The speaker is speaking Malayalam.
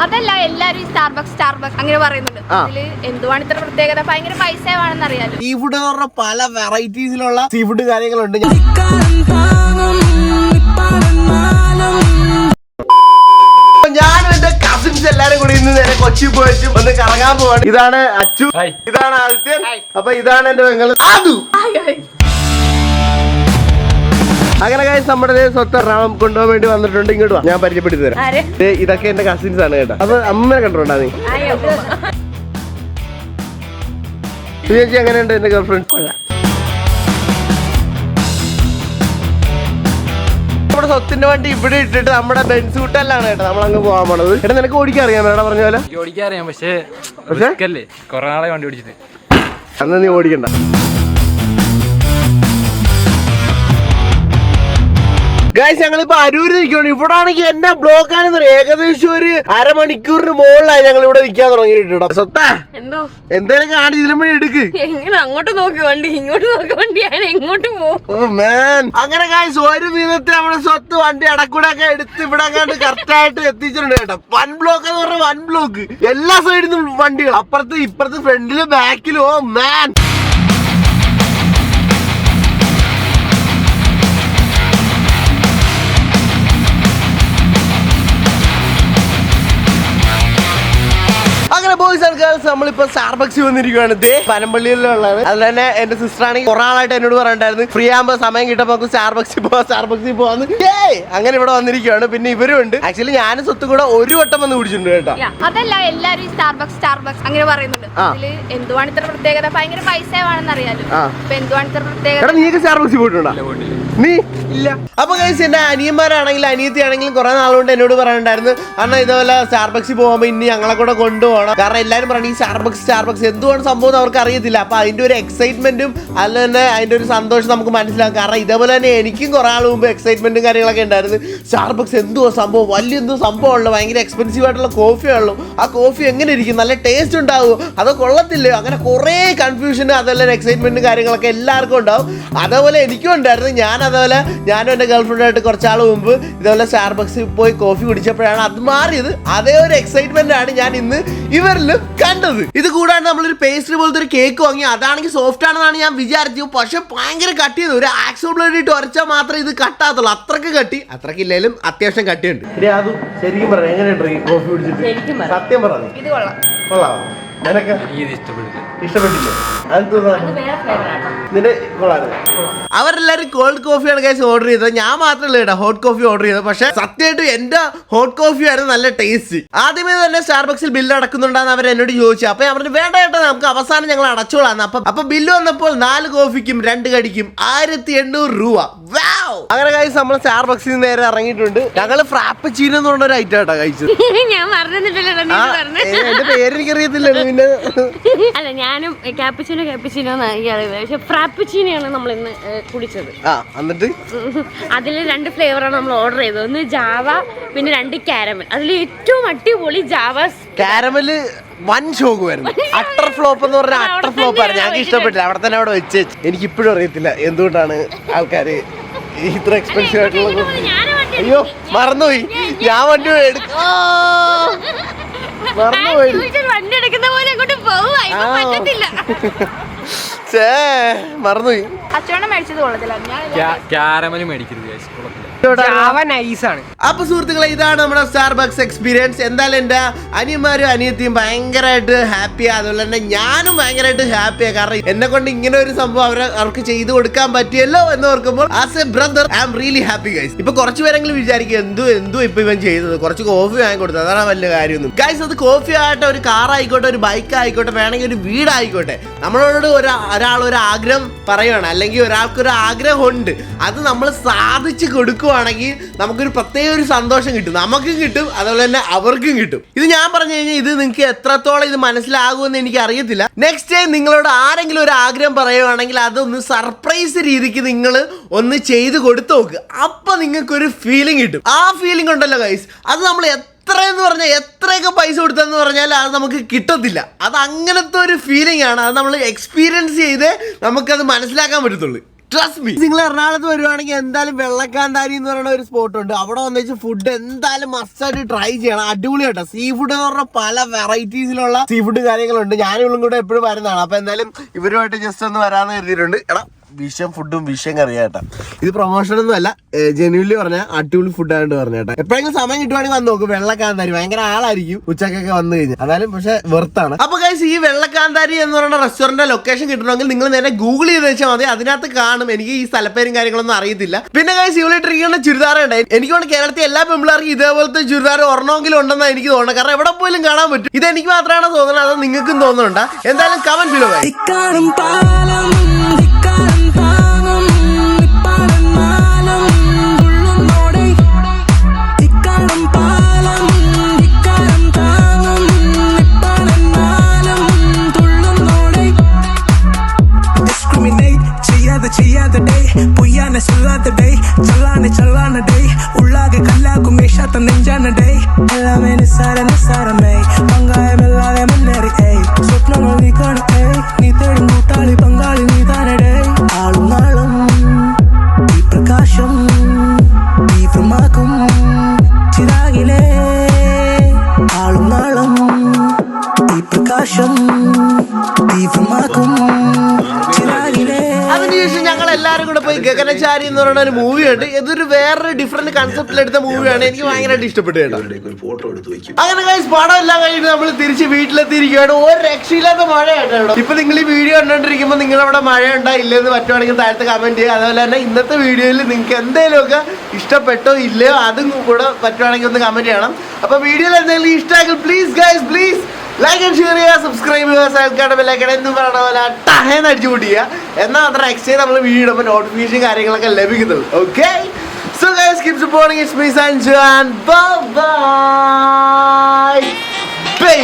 അതല്ല എല്ലാരും സ്റ്റാർബക്സ് സ്റ്റാർബക്സ് അങ്ങനെ പറയുന്നുണ്ട്. അതിൽ എന്തുവാണ് ഇത്ര പ്രത്യേകത? ഭയങ്കര പൈസയാണെന്ന് അറിയാലോ സീ ഫുഡ് എന്ന് പറഞ്ഞ പല വെറൈറ്റീസിലുള്ള സീ ഫുഡ് കാര്യങ്ങളുണ്ട്. ഞാൻ- എന്റെ കസിൻസ് എല്ലാരും കൂടി ഇന്ന് നേരെ കൊച്ചി പോയിട്ട് ഒന്ന് കറങ്ങാൻ പോവാണ്. ഇതാണ് അച്ചു. ഇതാണ് ആദിത്യൻ. അപ്പൊ ഇതാണ് എന്റെ പെങ്ങൾ ആദു. അങ്ങനെ കാര്യം നമ്മുടെ ദേ സ്വത്ത് എറണാകുളം കൊണ്ടുപോകാൻ വേണ്ടി വന്നിട്ടുണ്ട്. ഇങ്ങോട്ട് വാ. ഞാൻ പരിചയപ്പെടുത്തി തരാം. ദേ ഇതൊക്കെ എന്റെ കസിൻസ് ആണ് കേട്ടോ. അപ്പൊ അമ്മനെ കണ്ടോണ്ടാ നീ? ചേച്ചി എങ്ങനെയുണ്ട് എന്റെ ഗേൾഫ്രണ്ട് നമ്മുടെ സ്വത്തിന്റെ വണ്ടി ഇവിടെ ഇട്ടിട്ട് നമ്മുടെ ബെൻസ് കൂട്ടല്ലാണ് കേട്ടോ നമ്മൾ അങ്ങ് പോകാൻ പോണത്. എടാ നിനക്ക് ഓടിക്കാൻ അറിയാം മേഡം പറഞ്ഞ പോലെ? ഓടിക്കാൻ ഓടിക്കാറിയാം പക്ഷേ പക്ഷേ? risk അല്ലേ കൊറേ നാളെ വണ്ടി ഓടിച്ചിട്ട്. അന്ന് നീ ഓടിക്കണ്ട. ഗായ്സ് ഞങ്ങളിപ്പോ അരൂര് നിൽക്കുകയാണ് ഇവിടെ ആണെങ്കിൽ എന്നാ ബ്ലോക്ക് ആണെന്ന് ഏകദേശം ഒരു അരമണിക്കൂറിന് മുകളിലായി ഞങ്ങൾ ഇവിടെ നിൽക്കാൻ തുടങ്ങിയിട്ടോ സ്വത്താ എന്തോ? എന്തേലും കാണി ഇതിലും വഴി എടുക്ക്. എങ്ങനെ അങ്ങോട്ട് നോക്കി വണ്ടി? ഇങ്ങോട്ട് നോക്കി വണ്ടി. ഞാൻ എങ്ങോട്ട് പോകും? അങ്ങനെ ഗായ്സ് ഒരു വിധത്തിൽ നമ്മുടെ സ്വത്ത് വണ്ടി അടക്കൂടെ ഒക്കെ എടുത്ത് ഇവിടെ കറക്റ്റ് ആയിട്ട് എത്തിച്ചിട്ടുണ്ട് കേട്ടോ. വൺ ബ്ലോക്ക് എന്ന് പറഞ്ഞ വൺ ബ്ലോക്ക് എല്ലാ സൈഡിൽ നിന്നും വണ്ടികൾ. അപ്പുറത്ത് ഇപ്പുറത്ത് ഫ്രണ്ടിലും ബാക്കിലും oh man boys and girls നമ്മളിപ്പോ സ്റ്റാർബക്സ് വന്നിരിക്കുകയാണ് ദേ പനമ്പള്ളിയിലുള്ളത്. അത് തന്നെ എന്റെ സിസ്റ്റർ ആണെങ്കിൽ കുറെ ആളായിട്ട് എന്നോട് പറഞ്ഞിട്ടായിരുന്നു ഫ്രീ ആകുമ്പോ സമയം കിട്ടുമ്പോൾ നമുക്ക് സ്റ്റാർബക്സിൽ പോവാം സ്റ്റാർബക്സിൽ പോവാന്ന്. ഏയ് അങ്ങനെ ഇവിടെ വന്നിരിക്കുകയാണ് പിന്നെ ഇവരും ഉണ്ട്. ആക്ച്വലി ഞാനും സ്വത്ത് കൂടെ ഒരു വട്ടം വന്ന് കുടിച്ചിട്ടുണ്ട് കേട്ടോ. അതല്ല എല്ലാരും സ്റ്റാർബക്സ് സ്റ്റാർബക്സ് അങ്ങനെ പറയുന്നുണ്ട്. അതിൽ എന്തുവാണ് ഇത്ര പ്രത്യേകത? ഭയങ്കര പൈസയാണെന്ന് അറിയാലോ ആ. അപ്പൊ എന്തുവാണ് ഇത്ര പ്രത്യേകത? നീക്ക് സ്റ്റാർബക്സിൽ പോയിട്ടുണ്ടോ? നീ? ഇല്ല. അപ്പൊ കഴിച്ച് എന്റെ അനിയന്മാരാണെങ്കിലും അനിയത്തി ആണെങ്കിലും കുറെ നാളുകൊണ്ട് എന്നോട് പറയുന്നുണ്ടായിരുന്നു കാരണം ഇതേപോലെ സ്റ്റാർബക്സിൽ പോകുമ്പോ ഇനി ഞങ്ങളെ കൂടെ കൊണ്ടുപോകണം. കാരണം എല്ലാരും പറഞ്ഞു ഈ സ്റ്റാർബക്സ് സ്റ്റാർബക്സ് എന്തുകൊണ്ട് സംഭവം അവർക്ക് അറിയത്തില്ല. അപ്പൊ അതിന്റെ ഒരു എക്സൈറ്റ്മെന്റും അല്ല തന്നെ അതിന്റെ ഒരു സന്തോഷം നമുക്ക് മനസ്സിലാക്കാം. കാരണം ഇതേപോലെ തന്നെ എനിക്കും കുറെ ആൾ മുമ്പ് എക്സൈറ്റ്മെന്റും കാര്യങ്ങളൊക്കെ ഉണ്ടായിരുന്നു. സ്റ്റാർബക്സ് എന്തോ സംഭവം? വലിയ എന്തോ സംഭവമുള്ളൂ ഭയങ്കര എക്സ്പെൻസീവ് ആയിട്ടുള്ള കോഫിയാണല്ലോ ഉള്ളൂ ആ കോഫി എങ്ങനെ ഇരിക്കും? നല്ല ടേസ്റ്റ് ഉണ്ടാവുമോ അതോ കൊള്ളത്തില്ലയോ അങ്ങനെ കുറേ കൺഫ്യൂഷനും അതേപോലെ എക്സൈറ്റ്മെന്റും കാര്യങ്ങളൊക്കെ എല്ലാവർക്കും ഉണ്ടാവും. അതേപോലെ എനിക്കും ഉണ്ടായിരുന്നു. ഞാൻ അതേപോലെ ഞാനും എന്റെ ഗേൾഫ്രണ്ടായിട്ട് കുറച്ചാൾ മുമ്പ് ഇതേപോലെ സ്റ്റാർബക്സിൽ പോയി കോഫി കുടിച്ചപ്പോഴാണ് അത് മാറിയത്. അതേ ഒരു എക്സൈറ്റ്മെന്റ് ആണ് ഞാൻ ഇന്ന് ഇവരിലും കണ്ടത്. ഇത് കൂടാണ്ട് നമ്മളൊരു പേസ്ട്രി പോലത്തെ ഒരു കേക്ക് വാങ്ങി. അതാണെങ്കിൽ സോഫ്റ്റ് ആണെന്നാണ് ഞാൻ വിചാരിച്ചു പക്ഷെ ഭയങ്കര കട്ട് ചെയ്തു. ഒരു ആക്സോ ബ്ലേഡ് ഇട്ട് ഉരച്ചാൽ മാത്രമേ ഇത് കട്ടാത്തുള്ളൂ അത്രയ്ക്ക് കട്ടി. അത്രയ്ക്ക് ഇല്ലെങ്കിലും അത്യാവശ്യം കട്ടിയുണ്ട്. അത് ശരിക്കും പറയാം എങ്ങനെയുണ്ട് സത്യം പറഞ്ഞു ഇത് കൊള്ളാം. കൊള്ളാം നിനക്ക് ഇഷ്ടപ്പെട്ടില്ല. നിന്റെ അവരെല്ലാരും കോൾഡ് കോഫിയാണ് കഴിച്ച് ഓർഡർ ചെയ്തത്. ഞാൻ മാത്രമല്ല കേട്ടോ ഹോട്ട് കോഫി ഓർഡർ ചെയ്തത്. പക്ഷെ സത്യമായിട്ടും എന്റെ ഹോട്ട് കോഫി ആയിരുന്നു നല്ല ടേസ്റ്റ് ആദ്യമേ തന്നെ സ്റ്റാർബക്സിൽ ബില്ല് അടക്കുന്നുണ്ടാന്ന് അവർ എന്നോട് ചോദിച്ചു. അപ്പൊ ഞാൻ പറഞ്ഞു വേണ്ട കേട്ടോ നമുക്ക് അവസാനം ഞങ്ങൾ അടച്ചോളാന്ന് അപ്പൊ അപ്പൊ ബില്ല് വന്നപ്പോൾ നാല് കോഫിക്കും രണ്ട് കടിക്കും ആയിരത്തി എണ്ണൂറ് രൂപ! അങ്ങനെ കഴിച്ച് നമ്മൾ സ്റ്റാർബക്സിൽ നിന്ന് നേരെ ഇറങ്ങിയിട്ടുണ്ട്. ഞങ്ങൾ ഫ്രാപ്പച്ചീനോ എന്ന് പറഞ്ഞ ഒരു ഐറ്റം ആട്ടോ കഴിച്ചത് ഞാൻ പറഞ്ഞിട്ടില്ലല്ലോ എന്റെ പേര് എനിക്കറിയത്തില്ല പിന്നെ അല്ല ഞാനും ക്യാപ്പച്ചിനോ ക്യാപ്പച്ചിനോ പക്ഷെ ഫ്രാപ്പച്ചിനോയാണ് നമ്മൾ ഇന്ന് കുടിച്ചത്. ആ എന്നിട്ട്? അതിൽ രണ്ട് ഫ്ലേവറാണ് നമ്മൾ ഓർഡർ ചെയ്തത്. ഒന്ന് ജാവ പിന്നെ രണ്ട് കാരമൽ അതിൽ ഏറ്റവും അടിപൊളി ജാവ കാരമൽ വൻ ഷോക്കുമായിരുന്നു അട്ടർ ഫ്ലോപ്പ് എന്ന് പറഞ്ഞ അട്ടർ ഫ്ലോപ്പ് ആയിരുന്നു ഞങ്ങൾക്ക് ഇഷ്ടപ്പെട്ടില്ല. അവിടെ തന്നെ അവിടെ വെച്ച് എനിക്ക് ഇപ്പോഴും അറിയത്തില്ല എന്തുകൊണ്ടാണ് ആൾക്കാർ ഇത്ര എക്സ്പെൻസീവ് ആയിട്ടുള്ള അയ്യോ മറന്നുപോയി. ഞാൻ വണ്ടി എടുക്ക. മറന്നുപോയി. വണ്ടി എടുക്കുന്ന പോലെ അങ്ങോട്ട്. മറന്നുപോയി. അച്ചവണ്ണം മേടിച്ചത് കൊള്ളത്തില്ല. ക്യാരമൽ മേടിക്കരുത് കുളത്തില്ല കൊള്ളത്തില്ല. അപ്പൊ സുഹൃത്തുക്കളെ ഇതാണ് നമ്മുടെ സ്റ്റാർബക്സ് എക്സ്പീരിയൻസ് എന്തായാലും എന്റെ അനിയന്മാരും അനിയത്തിയും ഭയങ്കരമായിട്ട് ഹാപ്പിയാ അതുപോലെ തന്നെ ഞാനും ഭയങ്കരമായിട്ട് ഹാപ്പിയാ കാരണം എന്നെ കൊണ്ട് ഇങ്ങനെ ഒരു സംഭവം അവരെ അവർക്ക് ചെയ്തു കൊടുക്കാൻ പറ്റിയല്ലോ എന്ന് ഓർക്കുമ്പോൾ as a brother I am really happy guys ഇപ്പൊ കുറച്ച് പേരെങ്കിലും വിചാരിക്കും എന്തു എന്തു ഇപ്പൊ ഇവൻ ചെയ്തത്? കുറച്ച് കോഫി വാങ്ങി കൊടുത്തത്? അതാണ് വലിയ കാര്യമൊന്നും. ഗൈസ് അത് കോഫി ആയിട്ട് ഒരു കാർ ആയിക്കോട്ടെ ഒരു ബൈക്ക് ആയിക്കോട്ടെ വേണമെങ്കിൽ ഒരു വീടായിക്കോട്ടെ നമ്മളോട് ഒരു ഒരാൾ ഒരു ആഗ്രഹം പറയുകയാണ് അല്ലെങ്കിൽ ഒരാൾക്ക് ഒരു ആഗ്രഹമുണ്ട്. അത് നമ്മൾ സാധിച്ചു കൊടുക്കുവാണെങ്കിൽ നമുക്കൊരു പ്രത്യേക ഒരു സന്തോഷം കിട്ടും. നമുക്കും കിട്ടും അതുപോലെ തന്നെ അവർക്കും കിട്ടും. ഇത് ഞാൻ പറഞ്ഞു കഴിഞ്ഞാൽ ഇത് നിങ്ങൾക്ക് എത്രത്തോളം ഇത് മനസ്സിലാകുമെന്ന് എനിക്ക് അറിയത്തില്ല നെക്സ്റ്റ് ടൈം നിങ്ങളോട് ആരെങ്കിലും ഒരു ആഗ്രഹം പറയുവാണെങ്കിൽ അതൊന്ന് സർപ്രൈസ് രീതിക്ക് നിങ്ങൾ ഒന്ന് ചെയ്ത് കൊടുത്തു നോക്ക്. അപ്പൊ നിങ്ങൾക്കൊരു ഫീലിംഗ് കിട്ടും. ആ ഫീലിംഗ് ഉണ്ടല്ലോ ഗൈസ് അത് നമ്മൾ എത്ര എന്ന് പറഞ്ഞാൽ എത്രയൊക്കെ പൈസ കൊടുത്തെന്ന് പറഞ്ഞാൽ അത് നമുക്ക് കിട്ടത്തില്ല. അത് അങ്ങനത്തെ ഒരു ഫീലിംഗ് ആണ്. അത് നമ്മൾ എക്സ്പീരിയൻസ് ചെയ്ത് നമുക്കത് മനസ്സിലാക്കാൻ പറ്റത്തുള്ളൂ. ട്രസ്റ്റ് മീ നിങ്ങൾ എറണാകുളത്ത് വരുവാണെങ്കിൽ എന്തായാലും വെള്ളക്കാന്താരി എന്ന് പറയുന്ന ഒരു സ്പോട്ട് ഉണ്ട്. അവിടെ വന്നിച്ച് ഫുഡ് എന്തായാലും മസ്റ്റായിട്ട് ട്രൈ ചെയ്യണം. അടിപൊളി കേട്ടോ. സീ ഫുഡ് എന്ന് പറഞ്ഞാൽ പല വെറൈറ്റീസിലുള്ള സീ ഫുഡ് കാര്യങ്ങളുണ്ട്. ഞാനും ഇവളും കൂടെ എപ്പോഴും വരുന്നതാണ്. അപ്പൊ എന്തായാലും ഇവരുമായിട്ട് ജസ്റ്റ് ഒന്ന് വരാന്ന് കരുതിയിട്ടുണ്ട്. എടാ വിഷം ഫുഡും വിഷം കറിയാ കേട്ടോ. ഇത് പ്രൊമോഷൻ ഒന്നും അല്ല. ജെന്യൂലി പറഞ്ഞ അടിപൊളി ഫുഡ് ആയിട്ട് പറഞ്ഞ കേട്ടോ. എപ്പോഴെങ്കിലും സമയം കിട്ടുവാണെങ്കിൽ വന്ന് നോക്കും. വെള്ളക്കാന്താരി ഭയങ്കര ആളായിരിക്കും ഉച്ചക്കൊക്കെ വന്നു കഴിഞ്ഞാൽ അതായാലും പക്ഷെ വെർത്താണ് അപ്പൊ കഴിച്ച് ഈ വെള്ളക്കാന്താരി എന്ന് പറയുന്ന റെസ്റ്റോറന്റിന്റെ ലൊക്കേഷൻ കിട്ടണമെങ്കിൽ നിങ്ങൾ നേരെ ഗൂഗിൾ ചെയ്ത് വെച്ചാൽ മതി. അതിനകത്ത് കാണും. എനിക്ക് ഈ സ്ഥലപ്പേരും കാര്യങ്ങളൊന്നും അറിയത്തില്ല. പിന്നെ ഗൈസ് ഇവളിട്ടിരിക്കുന്ന ചുരിദാർ ഉണ്ടായി എനിക്ക് വേണ്ട കേരളത്തിൽ എല്ലാ പെമ്പിളാർക്കും ഇതേപോലത്തെ ചുരിദാർ ഒരെണ്ണമെങ്കിലും ഉണ്ടെന്നാണ് എനിക്ക് തോന്നുന്നത്. കാരണം എവിടെ പോലും കാണാൻ പറ്റും. ഇത് എനിക്ക് മാത്രമാണ് തോന്നുന്നത്. അത് നിങ്ങൾക്കും തോന്നുന്നുണ്ടോ. എന്തായാലും കമന്റ് ബിലോ എല്ലാമേ നിസ്സാര നിസ്സാരമേ പങ്കായമില്ലാതെ മുന്നേറി ഏയ് സ്വപ്നങ്ങൾ നീ കാണും നീ തേടും കൂട്ടാളി പങ്കാളി നീ താനടേ ആളും നാളും ഈ പ്രകാശം തീവ്രമാക്കും ചിരാകിലേ ആളും നാളും ഈ പ്രകാശം തീവ്രമാക്കും എല്ലാവരും കൂടെ ഗഗനചാരി എന്ന് പറയുന്ന ഒരു മൂവിയുണ്ട് ഇതൊരു വേറൊരു ഡിഫറെന്റ് കൺസെപ്റ്റിൽ എടുത്ത മൂവിയാണ് എനിക്ക് ഭയങ്കരമായിട്ട് ഇഷ്ടപ്പെട്ടു കേട്ടോ. അങ്ങനെ കഴിച്ച് പടം എല്ലാം കഴിഞ്ഞിട്ട് നമ്മൾ തിരിച്ച് വീട്ടിലെത്തിയിരിക്കുകയാണ്. ഒരു രക്ഷയില്ലാത്ത മഴ കേട്ടോ. ഇപ്പൊ നിങ്ങൾ ഈ വീഡിയോ കണ്ടോണ്ടിരിക്കുമ്പോൾ നിങ്ങളവിടെ മഴ ഉണ്ടോ? ഇല്ലെന്ന് പറ്റുവാണെങ്കിൽ താഴത്ത് കമന്റ് ചെയ്യുക. അതുപോലെ തന്നെ ഇന്നത്തെ വീഡിയോയിൽ നിങ്ങൾക്ക് എന്തെങ്കിലുമൊക്കെ ഇഷ്ടപ്പെട്ടോ ഇല്ലയോ അതും കൂടെ പറ്റുവാണെങ്കിൽ ഒന്ന് കമന്റ് ചെയ്യണം. അപ്പൊ വീഡിയോയിൽ എന്തെങ്കിലും ഇഷ്ടമാക്കി please guys please like and share ചെയ്യുക സബ്സ്ക്രൈബ് ചെയ്യുക സബ്സ്ക്രൈബ് ബെല്ലൈക്കൺ എന്ന് പറയുന്ന പോലെ ടഹേന്ന് അടിച്ചു എന്നാൽ മാത്രം എക്സ്ചേഞ്ച് നമ്മൾ വീഡിയോ ഇടുമ്പോൾ നോട്ടിഫിക്കേഷൻ കാര്യങ്ങളൊക്കെ ലഭിക്കുന്നുള്ളൂ. Okay so guys keep supporting it's me Sanju and bye bye